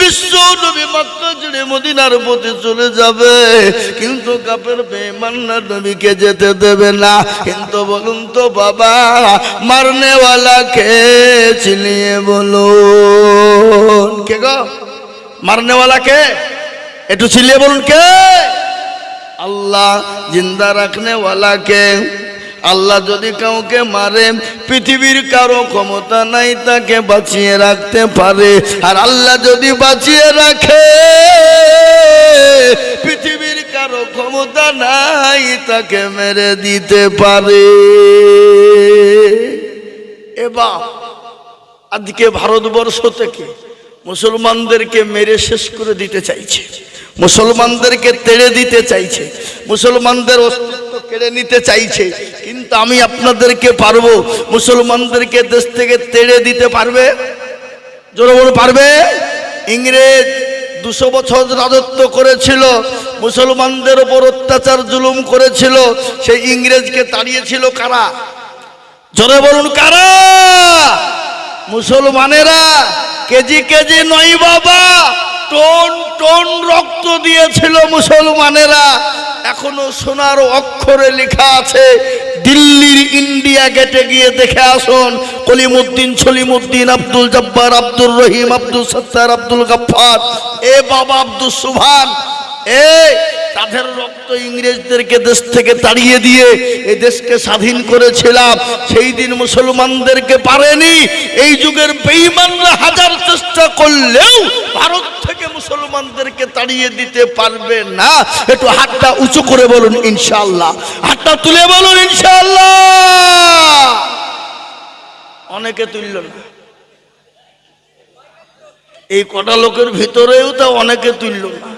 বিশ্ব নবী মক্কা ছেড়ে মদিনার পথে যাবে, কিন্তু কাপের বেমান্না নবীকে যেতে দেবে না। কিন্তু বলুন তো বাবা, মারনেওয়ালা কে চিলিয়ে বলুন? কে গো? কে? একটু চিলিয়ে বলুন কে? আল্লাহ জিন্দা রাখনে ওয়ালাকে আল্লাহ যদি কাউকে মারে, পৃথিবীর কারও ক্ষমতা নাই, তাকে বাঁচিয়ে রাখতে পারে। আর আল্লাহ যদি বাঁচিয়ে রাখে, পৃথিবীর কারও ক্ষমতা নাই, তাকে মেরে দিতে পারে। এবার আজকে ভারতবর্ষ থেকে মুসলমানদেরকে মেরে শেষ করে দিতে চাইছে। মুসলমানদেরকে তেড়ে দিতে চাইছে। মুসলমানদের অস্তিত্ব কেড়ে নিতে চাইছে। কিন্তু আমি আপনাদেরকে পারব? মুসলমানদেরকে দেশ থেকে তেড়ে দিতে পারবে? বলে পারবে? ইংরেজ দুশো বছর রাজত্ব করেছিল, মুসলমানদের ওপর অত্যাচার, জুলুম করেছিল, সেই ইংরেজকে তাড়িয়েছিল কারা? জোরে বলুন, কারা? মুসলমানেরা কেজি কেজি নয় বাবা, টন টন রক্ত দিয়েছিল মুসলমানেরা। এখনও সোনার অক্ষরে লেখা আছে, দিল্লির ইন্ডিয়া গেটে গিয়ে দেখে আসুন, কলিমুদ্দিন, সলিমুদ্দিন, আব্দুল জব্বার, আব্দুর রহিম, আব্দুল সত্তার, আব্দুল গাফার এ বাবা আব্দুল সুভান, এ তাদের রক্ত ইংরেজদেরকে দেশ থেকে তাড়িয়ে দিয়ে এ দেশকে স্বাধীন করেছিলাম। সেই দিন মুসলমানদেরকে পারেনি। এই যুগের বেঈমানরা হাজার চেষ্টা করলেও ভারত থেকে মুসলমানদেরকে তাড়িয়ে দিতে পারবে না। একটু হাতটা উঁচু করে বলুন ইনশাল্লাহ হাতটা তুলে বলুন ইনশাল্লাহ অনেকে তুলল না। এই কটা লোকের ভিতরেও তা অনেকে তুলল না।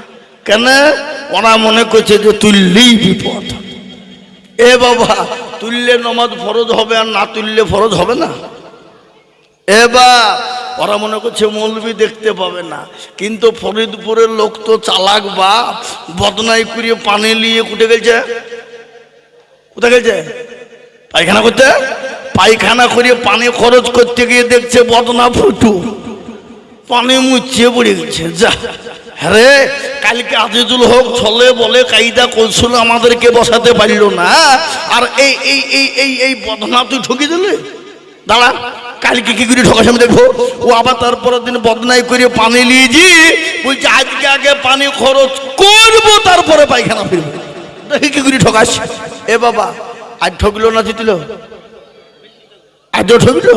কেন? ওরা মনে করছে যে তুললেই বিপদ। এ বাবা, তুললে নমাজ ফরজ হবে আর না তুললে ফরজ হবে না। এবার ওরা মনে করছে মৌলবি দেখতে পাবে না। কিন্তু ফরিদপুরের লোক তো চালাক বা বদনাই করিয়ে পানি নিয়ে কুটে গেছে? কোথায় গেছে? পায়খানা করতে? পায়খানা করিয়ে পানি খরচ করতে গিয়ে দেখছে বদনা ফুটু। পানি মুচিয়ে পড়ে গেছে। যা। হ্যাঁ কালকে আজিজুল হক ছলে বলে কাইদা কৌশল আমাদেরকে বসাতে পারল না। আর এই এই এই এই এই বদনা তুই ঠকি দিলে? দাঁড়া, কালকে কি করে ঠকাস আমি দেখব? ও আবার তারপরের দিন বদনাই করে পানি নিয়েছি বলছে, আজকে আগে পানি খরচ করব, তারপরে পায়খানা ফিরবো। দেখি কি করে ঠকাস। এ বাবা, আজ ঠকলো না জিতল? আজও ঠকলো?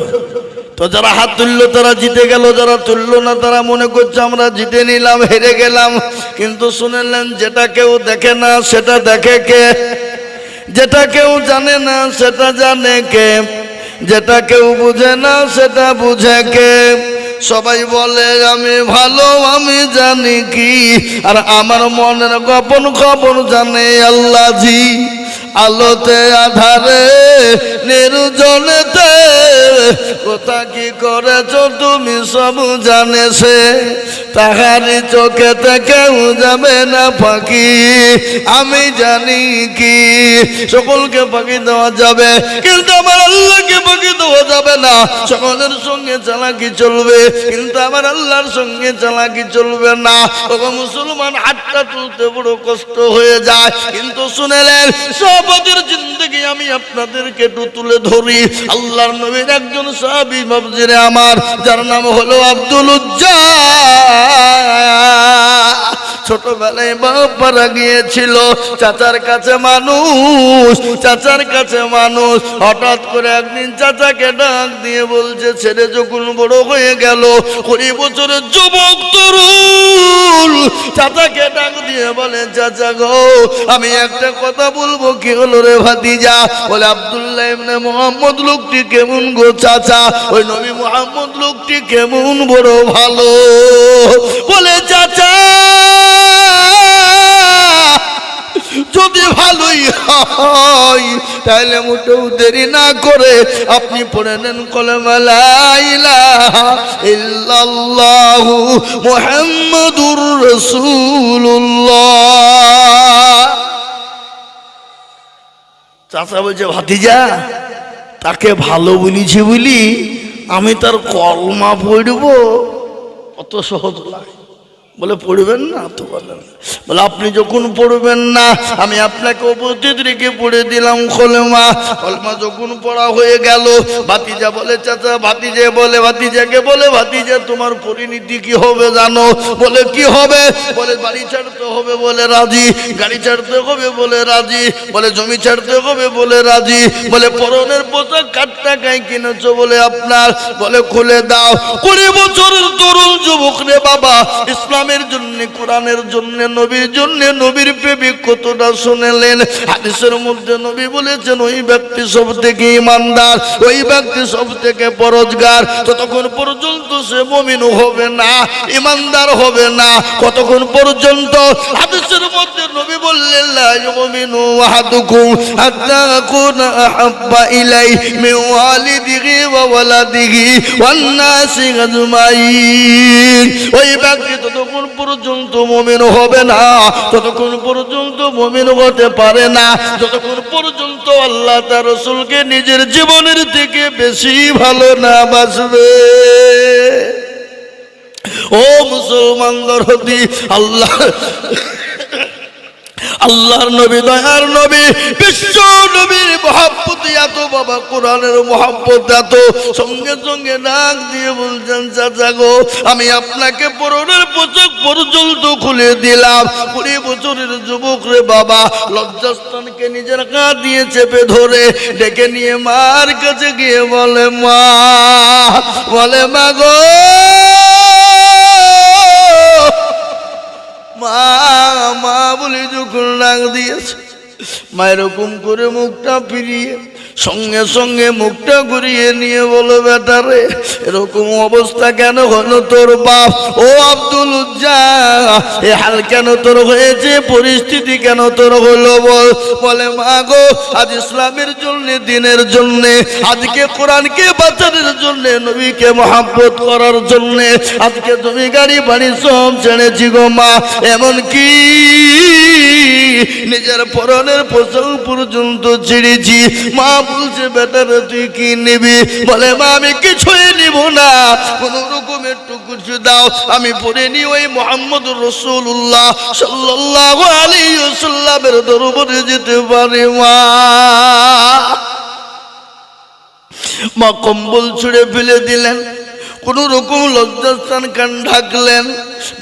তো যারা হাত তুললো, তারা জিতে গেল, যারা তুললো না, তারা মনে করছে আমরা জিতে নিলাম, হেরে গেলাম। কিন্তু শুনেলেন, যেটা কেউ দেখে না, সেটা দেখে কে? যেটা কেউ জানে না, সেটা জানে কে? যেটা কেউ বুঝে না, সেটা বুঝে কে? সবাই বলে, আমি ভালো, আমি জানি কি। আর আমার মনের গোপন খবর জানে আল্লাহ জি আলোতে আধারে নির্জনেতে। কোথা কি করেছ তুমি সব জানে সে তাহারি চোখেতে কেউ যাবে না ফাঁকি। আমি জানি কি, সকলকে ফাঁকি দেওয়া যাবে। কিন্তু আমার আল্লাহকে ফাঁকি দেওয়া যাবে না। সকলের সঙ্গে চালাকি চলবে। কিন্তু আমার আল্লাহর সঙ্গে চালাকি চলবে না। ওগো মুসলমান, হাতটা তুলতে বড় কষ্ট হয়ে যায়। কিন্তু শুনেলেন সবদের জিন্দগি আমি আপনাদেরকে একটু তুলে ধরি। আল্লাহর নবীর একজন সাহাবী বাবজিরে আমার যার নাম হলো আব্দুল উজ্জা। ছোটবেলায় বাপারা গিয়েছিল, চাচার কাছে মানুষ, চাচার কাছে মানুষ। হঠাৎ করে একদিন চাচাকে ডাক দিয়ে বলছে, ছেলে যখন বড় হয়ে গেল, কুড়ি বছরের যুবক তরুণ। চাচাকে ডাক দিয়ে বলে, চাচা গো, আমি একটা কথা বলব, কি হলো রে ভাতিজা? বলে, আব্দুল্লাহ ইবনে মোহাম্মদ লোকটি কেমন গো চাচা? ওই নবী মোহাম্মদ লোকটি কেমন বড় ভালো? বলে, চাচা যদি ভালোই হয়, তাহলে মোটেও দেরি না করে আপনি পড়ে নেন কলমালাহু মোহাম্মদুর চাচা বলছে, ভাতিজা, তাকে ভালো বলিছি বলি আমি তার কলমা পড়ব। অত সহজ লাগে। বলে, পড়বেন না? তো বলেন বলে, আপনি যখন পড়বেন না, আমি আপনাকে উপস্থিত রেখে পড়ে দিলাম কলমা কলমা যখন পড়া হয়ে গেল, ভাতিজা বলে, চাচা, ভাতিজে বলে, ভাতিজাকে বলে, ভাতিজা, তোমার পরিণতি কি হবে জানো? বলে, কি হবে? বলে, বাড়ি ছাড়তে হবে বলে রাজি, গাড়ি ছাড়তে হবে বলে রাজি, বলে, জমি ছাড়তে হবে বলে রাজি, বলে, পরনের পোশাক কাট টাকায় কিনেছো বলে আপনার? বলে, খুলে দাও। কুড়ি বছরের তরুণ যুবক রে বাবা ইসলামের জন্য, কোরআনের জন্য, নবীর জন্য, নবীর প্রেমিক কতটা শুনেলেন? হাদিসের মধ্যে নবী বলেছেন, ওই ব্যক্তি সব থেকে ইমানদার, ওই ব্যক্তি সব থেকে পরোজগার। ততক্ষণ পর্যন্ত সে মমিন হবে না, ইমানদার হবে না, কতক্ষণ পর্যন্ত? হাদিসের মধ্যে নবী বললেন, লা ইউমিনু আহাদুকুম আহাব্বা ইলাই মিন ওয়ালিদিহি ওয়া ওয়ালাদিহি ওয়ান নাসি আজমাইন। ওই ব্যক্তি ততক্ষণ পর্যন্ত মমিন হবে না, ততক্ষণ পর্যন্ত মমিন হতে পারে না যতক্ষণ পর্যন্ত আল্লাহ তার রসুলকে নিজের জীবনের থেকে বেশি ভালো না বাসবে ও মুসলমান দরদি আল্লাহ আল্লাহর নবী, দয়ার নবী, বিশ্ব নবীর মহাব্বত এত, বাবা, কোরআনের মহাব্বত এত। সঙ্গে সঙ্গে নাক দিয়ে বলছেন, চাচা গো, আমি আপনাকে পরনের পোশাক পর্যন্ত খুলে দিলাম। কুড়ি বছরের যুবক রে বাবা লজ্জাস্থানকে নিজের গা দিয়ে চেপে ধরে ডেকে নিয়ে মার কাছে গিয়ে বলে, মা বলে, মা গো মা মা বলে যখন ডাক দিয়েছে মা এরকম করে মুখটা ফিরিয়ে সঙ্গে সঙ্গে মুখটা ঘুরিয়ে নিয়ে বলো, বেটারে, এরকম অবস্থা কেন হলো তোর বাপ? ও আব্দুল উজ্জা এ হাল কেন তোর হয়েছে? পরিস্থিতি কেন তোর হলো বল? বলে, মা গো, আজ ইসলামের জন্য, দিনের জন্য, আজকে কোরআনকে বাঁচানোর জন্য, নবীকে মহাব্বত করার জন্য, আজকে তুমি গাড়ি, বাড়ি, সব ছেড়েছি গো মা। এমন কি নিজের পরনের পোশাক পর্যন্ত ছেড়েছি। মা বলছে বেটার তুই কি নিবি? বলে, মা, আমি কিছুই নিব না। কোন রকমের কিছু দাও। আমি পড়ে নি ওই মোহাম্মদ রসুল্লাহ সাল্লাহ আলী সাল্লামের দরবারে যেতে পারে, মা। মা কম্বল ছুঁড়ে ফেলে দিলেন। কোন রকম লজ্জাস্থান কান ঢাকলেন।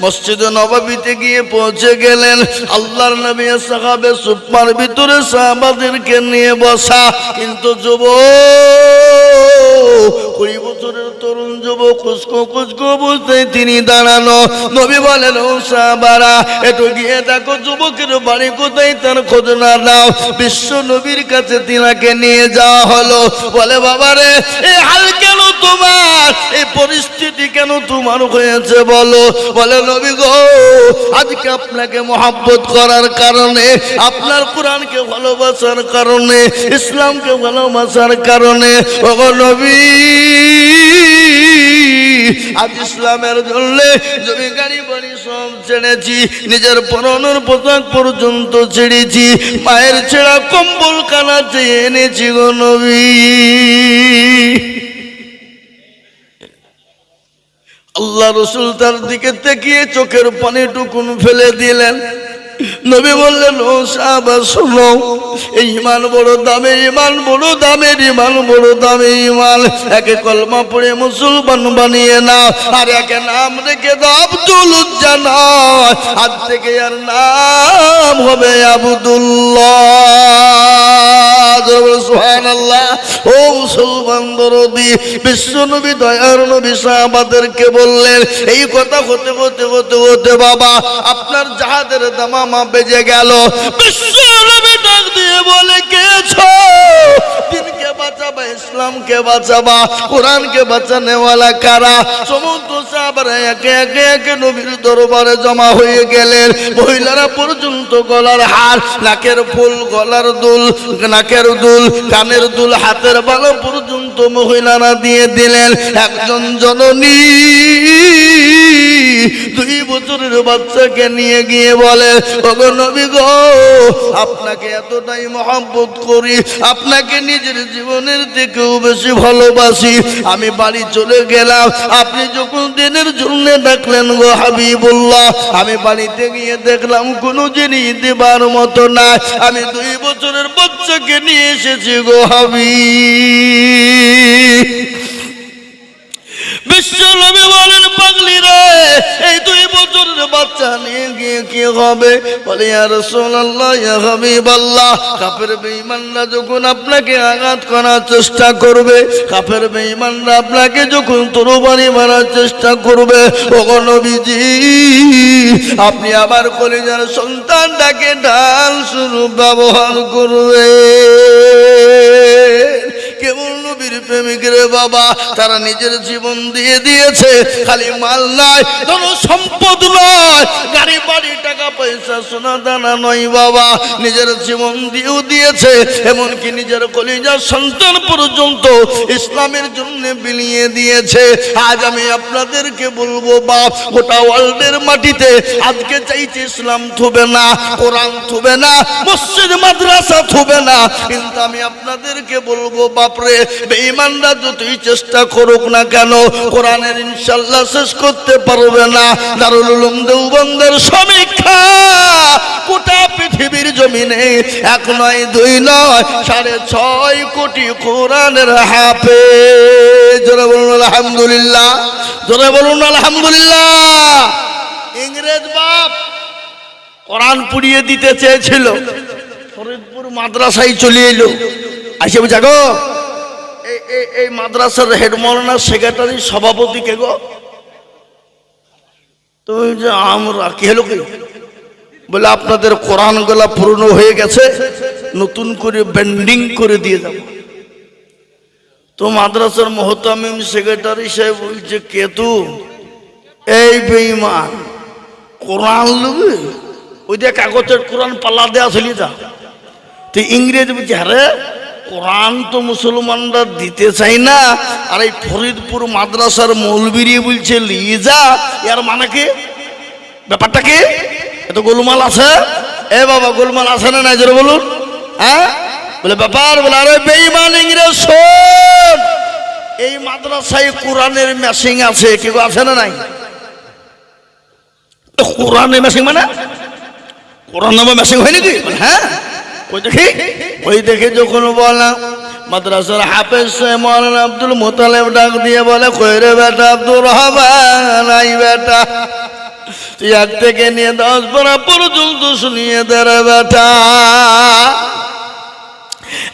মসজিদে নবাবিতে গিয়ে পৌঁছে গেলেন। আল্লাহর নবী সাহাবে সুপার ভিতরে সাহাবাদেরকে নিয়ে বসা। কিন্তু যুব কুড়ি বছরের তরুণ যুবক খুশকো খুশকো বুঝতে তিনি দাঁড়ানো। নবী বলেন সাহাবারা একটু গিয়ে দেখো যুবকের বাড়ি কোথায়, তার খোঁজ না দাও বিশ্ব নবীর কাছে তিনাকে নিয়ে যাওয়া হলো। বলে, বাবারে এই হাল কেন তোমার। এই পরিস্থিতি কেন তোমার হয়েছে বলো? বলে, নবী গো, আজকে আপনাকে মহাব্বত করার কারণে, আপনার কোরআনকে ভালোবাসার কারণে, ইসলামকে ভালোবাসার কারণে, ওগো নবী, আজ ইসলামের জন্য জমি গাড়ি, বাড়ি সব ছেড়েছি, নিজের পরনের পোশাক পর্যন্ত ছেড়েছি মায়ের ছেঁড়া কম্বল কানা চেয়ে এনেছি গো নবী। আল্লাহ রসুল তার দিকে তাকিয়ে চোখের পানি টুকুন ফেলে দিলেন। নবী বললেন, ও সাহাবা, শোনো, এই ইমান বড় দামে ইমান, বড় দামের ইমান, বড় দামে ইমান। একে কলমা পড়ে মুসলমান বানিয়ে না, আর একে নাম রেখে দাও আব্দুল আজ থেকে আর নাম হবে আবুদুল্লাহ। সুবহানাল্লাহ। ও মুসলমান দরদি বিশ্ব নবী, দয়ার নবী, সাহাবাদেরকে বললেন, এই কথা হতে হতে হতে হতে, বাবা, আপনার জাহাজের দামামা বেজে গেল। ডাক দিয়ে বলে কারা? সমস্ত একে একে একে নবীর দরবারে জমা হয়ে গেলেন। মহিলারা গলার নাকের ফুল, গলার দুল, নাকের দুল, কানের দুল, হাতের বালো পর্যন্ত মহিলারা দিয়ে দিলেন। একজন জননী দুই বছরের বাচ্চাকে নিয়ে গিয়ে বলে গো, আপনাকে এতটাই মহব্বত করি, আপনাকে নিজের জীবনের থেকেও বেশি ভালোবাসি। আমি বাড়ি চলে গেলাম, আপনি যখন দিনের জন্য ডাকলেন গো হাবিবুল্লাহ, আমি বাড়িতে গিয়ে দেখলাম কোনো জিনিস দেবার মতো না আমি দুই বছরের বাচ্চাকে নিয়ে এসেছি গো হাবি বিশ্ব বলেন রে, এই দুই বছরের বাচ্চা নিয়ে গিয়ে হবে? বেঈমানরা যখন আপনাকে আঘাত করার চেষ্টা করবে আপনাকে যখন তরবারি মারার চেষ্টা করবে আপনি আবার কলিজার সন্তানটাকে ঢাল স্বরূপ ব্যবহার করবে। নবীর প্রেমিক রে বাবা, তারা নিজের জীবন দিয়ে দিয়েছে। খালি মাল নয় ধন সম্পদ নয় গাড়ি, বাড়ি, টাকা, পয়সা, সোনা, দানা নয় বাবা। নিজের জীবন দিয়েও দিয়েছে, এমনকি নিজের কলিজার সন্তান পর্যন্ত ইসলামের জন্য বিলিয়ে দিয়েছে। আজ আমি আপনাদেরকে বলব, বাপ, গোটা ওয়ার্ল্ডের মাটিতে আজকে চাইছে ইসলাম থুবে না, কোরআন থুবে না, মসজিদ, মাদ্রাসা থুবে না। কিন্তু আমি আপনাদেরকে বলব, বাপরে বেঈমানরা যতই চেষ্টা করুক না কেন, কোরআনের ইনশাল্লাহ শেষ করতে পারবে না। দারুল উলুম দেওবন্দের সমীক্ষা গোটা পৃথিবীর জমিনে এক নয়, দুই নয়, সাড়ে ছয় কোটি কোরআনের হাফে জোরে বলুন, আলহামদুলিল্লাহ। জোরে বলুন, আলহামদুলিল্লাহ। ইংরেজ বাপ কোরআন পুড়িয়ে দিতে চেয়েছিল। ফরিদপুর মাদ্রাসায় চলে এলো। আসে বুঝা গো এই মাদ্রাসার হেড সেক্রেটারি সভাপতি কে গো? তুমি যে আমরা কি কি? বলে আপনাদের কোরআনগুলা পুরনো হয়ে গেছে, নতুন করে বেন্ডিং করে দিয়ে যাব। তো মাদ্রাসার মহতামিম সেক্রেটারি সাহেব বলছে কেতু, এই বেঈমান, কোরআন লুবি ওই দিয়ে কাগজের কোরআন পাল্লা দেওয়া চলি যা তো ইংরেজি বলছে আরে কোরআন তো মুসলমানরা দিতে চাই না। আর এই ফরিদপুর মাদ্রাসার মৌলবিরি বলছে লিজা এর মানে কি? ব্যাপারটা কি? এত গোলমাল আছে। এ বাবা, গোলমাল আছে না নাই? বলুন। হ্যাঁ? বলে, ব্যাপার, বলে, আরে বেইমান ইংরেজ, শোন। এই মাদ্রাসায় কোরআনের মেশিং আছে। কেউ আছে না নাই? কোরআনের মেশিং মানে? কোরআন নামে মেশিং হয় নাকি? হ্যাঁ? ওই দেখে যখন বলা, মাদ্রাসার হাফেজ মৌলানা আব্দুল মোতালেব ডাক দিয়ে বলে কইরে বেটা আব্দুর রহমান? আই বেটা এক থেকে নিয়ে দশ পড়া পর্যন্ত শুনিয়ে দে রে বেটা।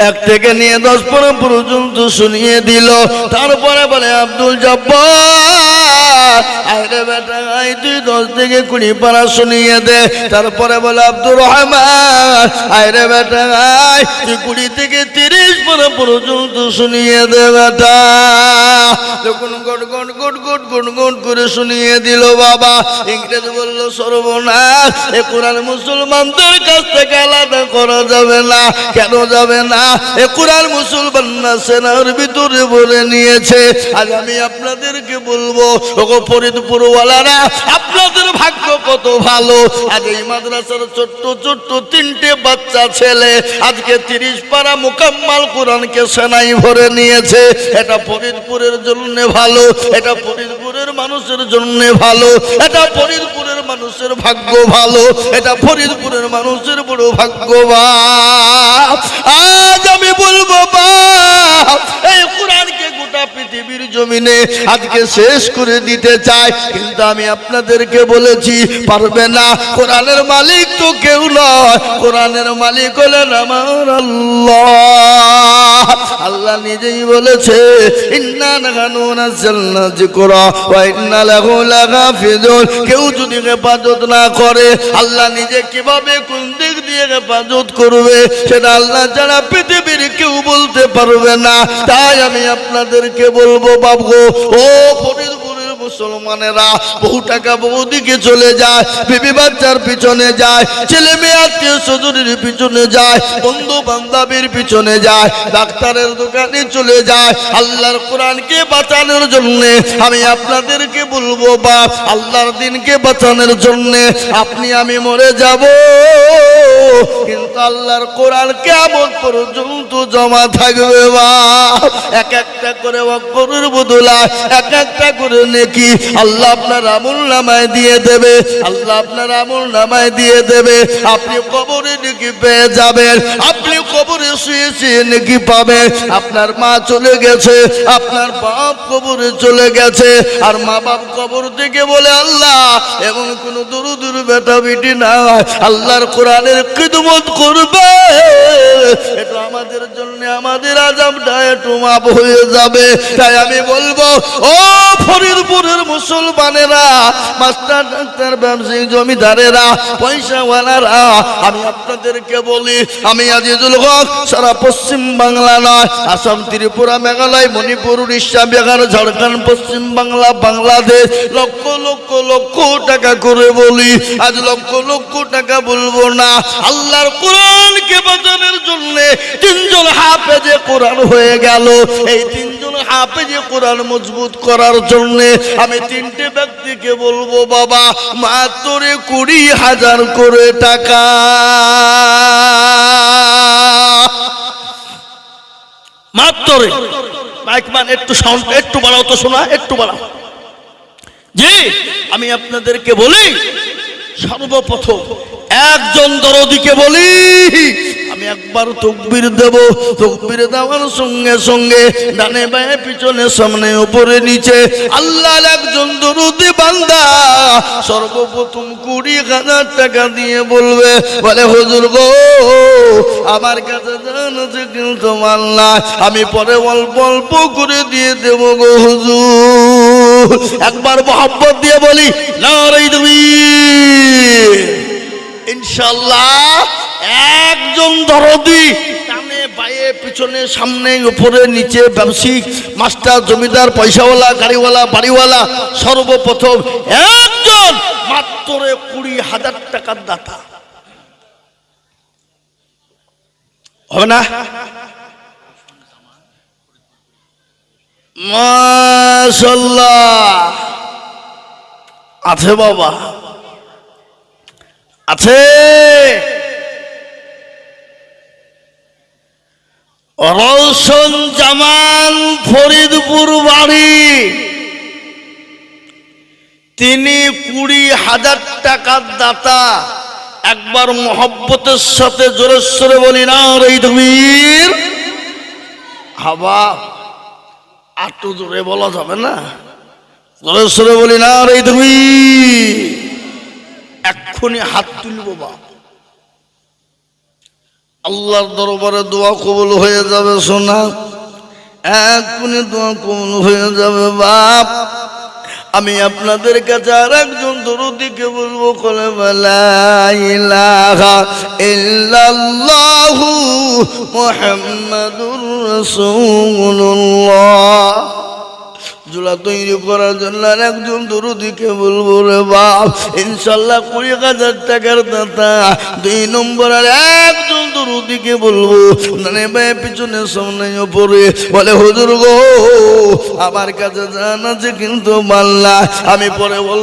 এক থেকে নিয়ে দশ পরে পর্যন্ত শুনিয়ে দিল। তারপরে বলে, আব্দুল জব্বার আরে বেটা আই তুই দশ থেকে কুড়ি শুনিয়ে দে। তারপরে বলে, আব্দুর রহমান। বেটা তুই কুড়ি থেকে তিরিশ পরে পর্যন্ত শুনিয়ে দে বেটা। যখন গট গট গট গট গট গট করে শুনিয়ে দিল বাবা, ইংরেজ বলল, সর্বনাশ, এ কোরআন মুসলমানদের কাছ থেকে আলাদা করা যাবে না। কেন যাবে না? এ কোরআন মুসলমান না, সেনার ভিতরে বলে নিয়েছে। আজ আমি আপনাদেরকে বলব ওগো ফরিদপুর ওয়ালারা আপনাদের ভাগ্য কত ভালো? আজ এই মাদ্রাসার ছোট্ট ছোট্ট তিনটে বাচ্চা ছেলে, আজকে তিরিশ পারা মোকাম্মাল কোরআনকে সেনাই ভরে নিয়েছে। এটা ফরিদপুরের জন্য ভালো, এটা ফরিদপুরের মানুষের জন্য ভালো, এটা ফরিদপুরের মানুষের ভাগ্য ভালো, এটা ফরিদপুরের মানুষের বড় ভাগ্যবান জমিনে আজকে শেষ করে দিতে চাই। কিন্তু আমি আপনাদেরকে বলেছি, পারবে না। কোরআনের মালিক তো কেউ নয়। কোরআনের মালিক হলেন আমার আল্লাহ। আল্লাহ নিজেই বলেছে কেউ যদি হেফাজত না করে, আল্লাহ নিজে কীভাবে কোন দিক দিয়ে হেফাজত করবে, সেটা আল্লাহ যারা পৃথিবীর কেউ বলতে পারবে না। তাই আমি আপনাদেরকে বলব বাবু ও ফরিদপুরের মুসলমানেরা বহু টাকা বহু দিকে চলে যায়, বিবি বাচ্চার পিছনে যায়, ছেলে মেয়ে আত্মীয় স্বজনের পিছনে যায়, বন্ধু বান্ধবের পিছনে যায়, ডাক্তারের দোকানে চলে যায়। আল্লাহর কোরআনকে বাঁচানোর জন্য আমি আপনাদেরকে বলব বা আল্লাহর দিনকে বাঁচানোর জন্য আপনি আমি মরে যাব। কিন্তু আল্লাহর কোরআন কেমন পর্যন্ত জমা থাকবে বা এক একটা করে অক্ষরের বদলা এক একটা করে নেকি আল্লাহ আপনার আমল নামায় দিয়ে দেবে। আল্লাহ আপনার আমল নামায় দিয়ে দেবে। আপনি কবরে নেকি পেয়ে যাবেন। আপনি কবরে শুয়ে শুয়ে নেকি পাবেন। আপনার মা চলে গেছে। আপনার বাপ কবরে চলে গেছে। আর মা বাপ কবর থেকে বলে, আল্লাহ, এমন কোন দূর দূর বেটা বেটি না আল্লাহর কোরআনের খিদমত করবে। এটা আমাদের জন্য আমাদের আজাবটা একটু মাপ হয়ে যাবে। তাই আমি বলব, ও ফরিদপুরের মুসলমানেরা, মাস্টার ডাক্তার ব্যবসায়ী জমিদারেরা, পয়সাওয়ালারা, আমি আপনাদেরকে বলি, আমি আজিজুল হক, সারা পশ্চিম বাংলা নয়, আসাম, ত্রিপুরা, মেঘালয়, মণিপুর, উড়িষ্যা, বিহার, ঝাড়খণ্ড, পশ্চিম বাংলা, বাংলাদেশ, লক্ষ লক্ষ লক্ষ টাকা করে বলি, আজ লক্ষ লক্ষ টাকা বলব না, আল্লাহর কোরআনকে বাঁচানোর জন্য তিনজন হাফেজে কোরআন হয়ে গেল, এই তিনজন হাফেজে কোরআন মজবুত করার জন্য আমি তিনটে ব্যক্তিকে বলব, বাবা, মাত্র কুড়ি হাজার করে টাকা। মাত্র। একটু সাউন্ড একটু বাড়াও তো শোনা, একটু বাড়াও। জি, আমি আপনাদেরকে বলি, সর্বপ্রথম একজন দরদিকে বলি আমি একবার তকবির দেব। তকবির দেওয়ার সঙ্গে সঙ্গে ডানে বায়ে পিছনে সামনে উপরে নিচে। আল্লাহ একজন দরদি বান্দা সর্বপ্রথম কুড়ি হাজার টাকা দিয়ে বলবে, বলে, হুজুর গো, আমার কাছে জান আছে কিন্তু আল্লাহ আমি পরে অল্প অল্প করে দিয়ে দেব গো, হুজুর। একবার মোহাম্মত দিয়ে বলি না রে তুমি ইনশাল্লাহ একজন দরদি। সামনে, উপরে, নিচে ব্যবসায়িক মাস্টার, জমিদার, পয়সাওয়ালা, গাড়িওয়ালা, বাড়িওয়ালা, সর্বপ্রথম একজন, মাত্র কুড়ি হাজার টাকার দাতা। হবে না? আছে বাবা। আছে। রৌশন জামান ফরিদপুর বাড়ি। তিনি কুড়ি হাজার টাকার দাতা। একবার মহব্বতের সাথে জোরেশ্বরে বলি না রে ধমির হাবা আটু জোরে বলা যাবে না। জোরেশ্বরে বলি না রে তুমি এক্ষুনি হাত তুলব বাপ। আল্লাহর দরবারে দোয়া কবুল হয়ে যাবে সোনা। এক্ষুনি দোয়া কবুল হয়ে যাবে, বাপ। আমি আপনাদের কাছে আর একজন দরদিকে বলব? কলে ইল্লাল্লাহু মুহাম্মাদুর রাসূলুল্লাহ। জোলা তৈরি করার জন্য একজন দুরুদিকে বলব রে বাপ ইনশাল্লাহ কুড়ি হাজার টাকার দাতা। দুই নম্বর, আর একজন দুরুদিকে বলব মানে ভাই পিছনে সামনে ওপরে। বলে, হুজুর গো, আমার কাছে জান আছে কিন্তু মাল্লা আমি পরে বল